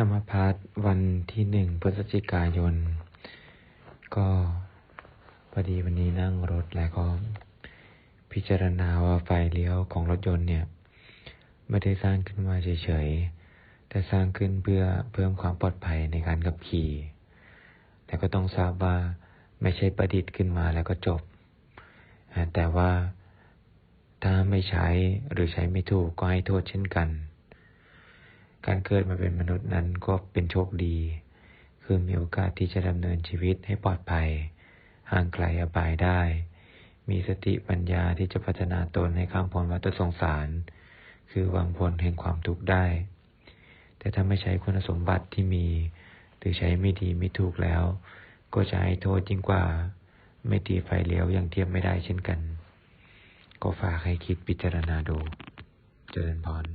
ธรรมพาร์ทวันที่หนึ่งพฤศจิกายน ก็พอดีวันนี้นั่งรถแล้วก็ พิจารณาว่าไฟเลี้ยวของรถยนต์เนี่ย ไม่ได้สร้างขึ้นมาเฉยๆ แต่สร้างขึ้นเพื่อเพิ่มความปลอดภัยในการขับขี่ แต่ก็ต้องทราบว่าไม่ใช่ประดิษฐ์ขึ้นมาแล้วก็จบ แต่ว่าถ้าไม่ใช้หรือใช้ไม่ถูกก็ให้โทษเช่นกัน การเกิดมาเป็นมนุษย์นั้นก็เป็นโชคดี คือมีโอกาสที่จะดำเนินชีวิตให้ปลอดภัย ห่างไกลอบายได้ มีสติปัญญาที่จะพัฒนาตนให้ข้ามพ้นวัฏสงสาร คือวางพ้นแห่งความทุกข์ได้ แต่ถ้าไม่ใช้คุณสมบัติที่มี หรือใช้ไม่ดีไม่ถูกแล้ว ก็จะให้โทษยิ่งกว่า ไม่ตีไฟเลี้ยวอย่างเทียบไม่ได้เช่นกัน ก็ฝากให้คิดพิจารณาดู เจริญพร